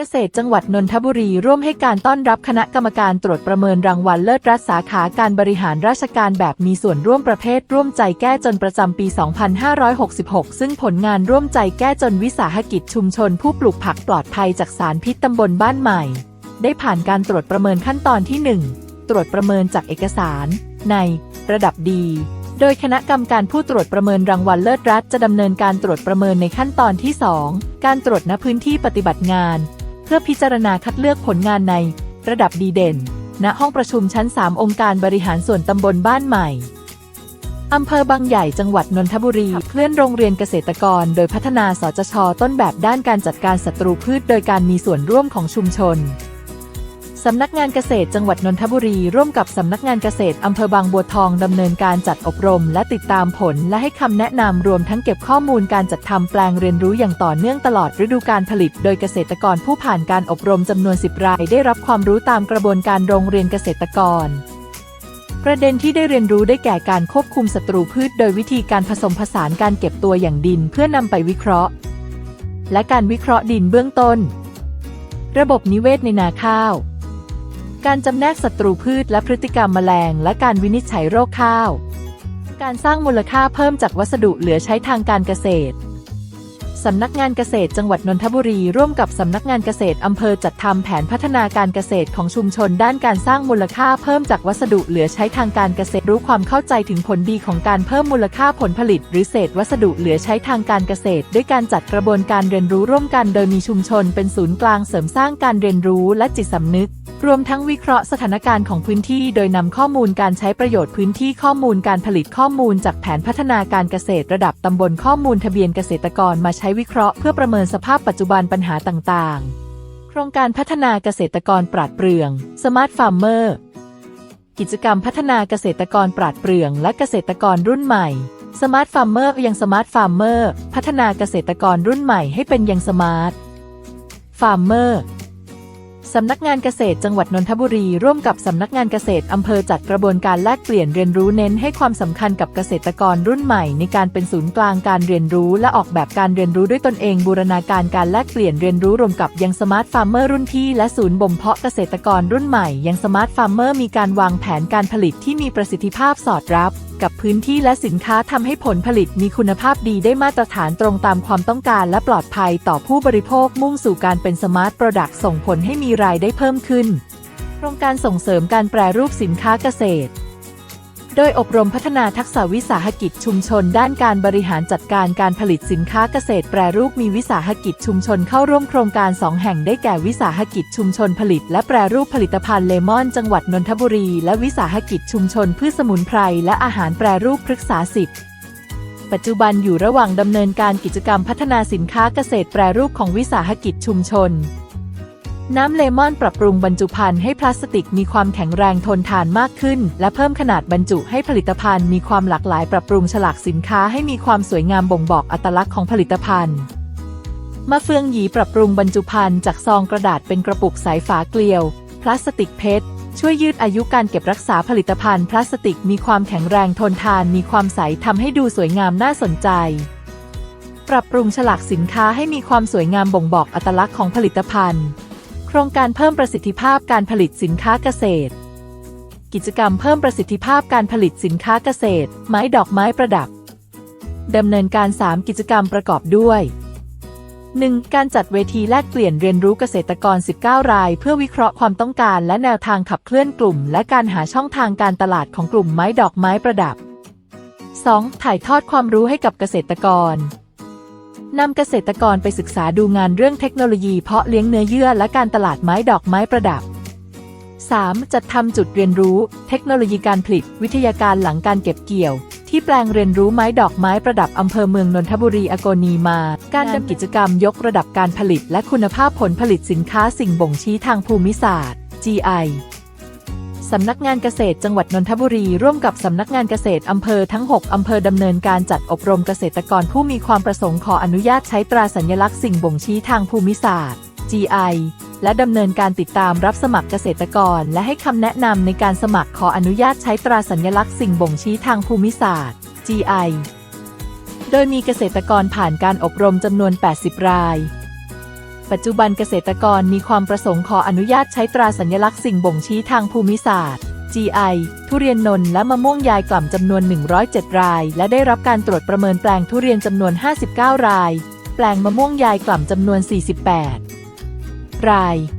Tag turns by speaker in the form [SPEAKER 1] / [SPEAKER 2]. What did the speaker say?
[SPEAKER 1] เกษตรจังหวัดนนทบุรีร่วมให้การต้อนรับคณะกรรมการตรวจประเมินรางวัลเลิศรัฐสาขาการบริหารราชการแบบมีส่วนร่วมประเภทร่วมใจแก้จนประจำปี 2566 ซึ่งผลงานร่วมใจแก้จนวิสาหกิจชุมชนผู้ปลูกผักปลอดภัยจากสารพิษตำบลบ้านใหม่ ได้ผ่านการตรวจประเมินขั้นตอนที่ 1 ตรวจประเมินจากเอกสาร ใน ระดับดี โดยคณะกรรมการผู้ตรวจประเมินรางวัลเลิศรัฐจะดำเนินการตรวจประเมินในขั้นตอนที่ 2 การตรวจณพื้นที่ปฏิบัติงาน พื่อพิจารณาคัดเลือกผลงานในระดับดีเด่น ณ ห้องประชุมชั้น 3 องค์การบริหารส่วนตำบลบ้านใหม่อำเภอบางใหญ่จังหวัดนนทบุรีเคลื่อนโรงเรียนเกษตรกร โดยพัฒนาสจชต้นแบบด้านการจัดการศัตรูพืช โดยการมีส่วนร่วมของชุมชน สำนักงานเกษตรจังหวัดนนทบุรีร่วมกับสำนักงานเกษตรอำเภอบางบัวทองดำเนินการจัดอบรม และติดตามผลและให้คำแนะนำรวมทั้งเก็บข้อมูลการจัดทำแปลงเรียนรู้อย่างต่อเนื่องตลอดฤดูการผลิต โดยเกษตรกรผู้ผ่านการอบรมจำนวน 10 ราย ได้รับความรู้ตามกระบวนการโรงเรียนเกษตรกรประเด็นที่ได้เรียนรู้ได้แก่การควบคุมศัตรูพืช โดยวิธีการผสมผสานการเก็บตัวอย่างดินเพื่อนำไปวิเคราะห์ และการวิเคราะห์ดินเบื้องต้น ระบบนิเวศในนาข้าว การจำแนกศัตรูพืชและพฤติกรรมแมลง และการวินิจฉัยโรคข้าว การสร้างมูลค่าเพิ่มจากวัสดุเหลือใช้ทางการเกษตร สำนักงานเกษตรจังหวัดนนทบุรีร่วมกับสำนักงานเกษตรอำเภอจัดทำแผนพัฒนาการเกษตรของชุมชน ด้านการสร้างมูลค่าเพิ่มจากวัสดุเหลือใช้ทางการเกษตรรู้ความเข้าใจถึงผลดีของการเพิ่มมูลค่าผลผลิต หรือเศษวัสดุเหลือใช้ทางการเกษตร ด้วยการจัดกระบวนการเรียนรู้ร่วมกัน โดยมีชุมชนเป็นศูนย์กลางเสริมสร้างการเรียนรู้และจิตสำนึก รวมทั้งวิเคราะห์สถานการณ์ของพื้นที่โดยนำข้อมูลการใช้ประโยชน์พื้นที่ข้อมูลการผลิตข้อมูลจากแผนพัฒนาการเกษตรระดับตำบลข้อมูลทะเบียนเกษตรกรมาใช้วิเคราะห์เพื่อประเมินสภาพปัจจุบันปัญหาต่างๆ โครงการพัฒนาเกษตรกรปราดเปรื่อง Smart Farmer กิจกรรมพัฒนาเกษตรกรปราดเปรื่องและเกษตรกรรุ่นใหม่ Smart Farmer ยัง Smart Farmer พัฒนาเกษตรกรรุ่นใหม่ให้เป็นยัง Smart Farmer สำนักงานเกษตรจังหวัดนนทบุรีร่วมกับสำนักงานเกษตรอำเภอจัดกระบวนการแลกเปลี่ยนเรียนรู้เน้นให้ความสำคัญกับเกษตรกรรุ่นใหม่ ในการเป็นศูนย์กลางการเรียนรู้และออกแบบการเรียนรู้ด้วยตนเอง บูรณาการการแลกเปลี่ยนเรียนรู้รวมกับยังสมาร์ทฟาร์มเมอร์รุ่นพี่และศูนย์บ่มเพาะเกษตรกรรุ่นใหม่ยังสมาร์ทฟาร์มเมอร์มีการวางแผนการผลิตที่มีประสิทธิภาพสอดรับ กับพื้นที่และสินค้าทำให้ผลผลิตมีคุณภาพดีได้มาตรฐานตรงตามความต้องการและปลอดภัยต่อผู้บริโภคมุ่งสู่การเป็นสมาร์ทโปรดักต์ส่งผลให้มีรายได้เพิ่มขึ้นโครงการส่งเสริมการแปรรูปสินค้าเกษตร ดยอบรมพัฒนาทักษะวิสาหกิจชุมชน ด้านการบริหารจัดการการผลิตสินค้าเกษตรแปรรูปมีวิสาหกิจชุมชนเข้าร่วมโครงการ 2 แห่งได้แก่วิสาหกิจชุมชนผลิต และแปรรูปผลิตภัณฑ์เลมอนจังหวัดนนทบุรี และวิสาหกิจชุมชนพืชสมุนไพรและอาหารแปรรูปพฤกษาสิทธิ์ปัจจุบันอยู่ระหว่างดำเนินการกิจกรรมพัฒนาสินค้าเกษตรแปรรูปของวิสาหกิจชุมชน น้ำเลมอนปรับปรุงบรรจุภัณฑ์ให้พลาสติกมีความแข็งแรงทนทานมากขึ้น และเพิ่มขนาดบรรจุให้ผลิตภัณฑ์มีความหลากหลายปรับปรุงฉลากสินค้าให้มีความสวยงามบ่งบอกอัตลักษณ์ของผลิตภัณฑ์มะเฟืองหยีปรับปรุงบรรจุภัณฑ์จากซองกระดาษเป็นกระปุกใสฝาเกลียว พลาสติกเพชรช่วยยืดอายุการเก็บรักษาผลิตภัณฑ์พลาสติกมีความแข็งแรงทนทานมีความใสทำให้ดูสวยงามน่าสนใจ ปรับปรุงฉลากสินค้าให้มีความสวยงามบ่งบอกอัตลักษณ์ของผลิตภัณฑ์ โครงการเพิ่มประสิทธิภาพการผลิตสินค้าเกษตร กิจกรรมเพิ่มประสิทธิภาพการผลิตสินค้าเกษตร ไม้ดอกไม้ประดับดำเนินการ 3 กิจกรรมประกอบด้วย 1. การจัดเวทีแลกเปลี่ยนเรียนรู้เกษตรกร 19 ราย เพื่อวิเคราะห์ความต้องการและแนวทางขับเคลื่อนกลุ่ม และการหาช่องทางการตลาดของกลุ่มไม้ดอกไม้ประดับ 2. ถ่ายทอดความรู้ให้กับเกษตรกร นำเกษตรกรไปศึกษาดูงานเรื่องเทคโนโลยีเพาะเลี้ยงเนื้อเยื่อและการตลาดไม้ดอกไม้ประดับ 3. จัดทำจุดเรียนรู้ เทคโนโลยีการผลิต วิทยาการหลังการเก็บเกี่ยว ที่แปลงเรียนรู้ไม้ดอกไม้ประดับอำเภอเมืองนนทบุรีอโกนีมา การดำกิจกรรมยกระดับการผลิต และคุณภาพผลผลิตสินค้าสิ่งบ่งชี้ทางภูมิศาสตร์ GI สำนักงานเกษตรจังหวัดนนทบุรีร่วมกับสำนักงานเกษตรอำเภอทั้ง 6 อำเภอดำเนินการจัดอบรมเกษตรกรผู้มีความประสงค์ขออนุญาตใช้ตราสัญลักษณ์สิ่งบ่งชี้ทางภูมิศาสตร์ GI และดำเนินการติดตามรับสมัครเกษตรกร และให้คำแนะนำในการสมัครขออนุญาตใช้ตราสัญลักษณ์สิ่งบ่งชี้ทางภูมิศาสตร์ GI โดยมีเกษตรกรผ่านการอบรมจำนวน 80 ราย ปัจจุบันเกษตรกรมีความประสงค์ขออนุญาตใช้ตราสัญลักษณ์สิ่งบ่งชี้ทางภูมิศาสตร์ GI ทุเรียนนนท์และมะม่วงยายกล่ำจำนวน 107 ราย และได้รับการตรวจประเมินแปลงทุเรียนจำนวน 59 ราย แปลงมะม่วงยายกล่ำจำนวน 48 ราย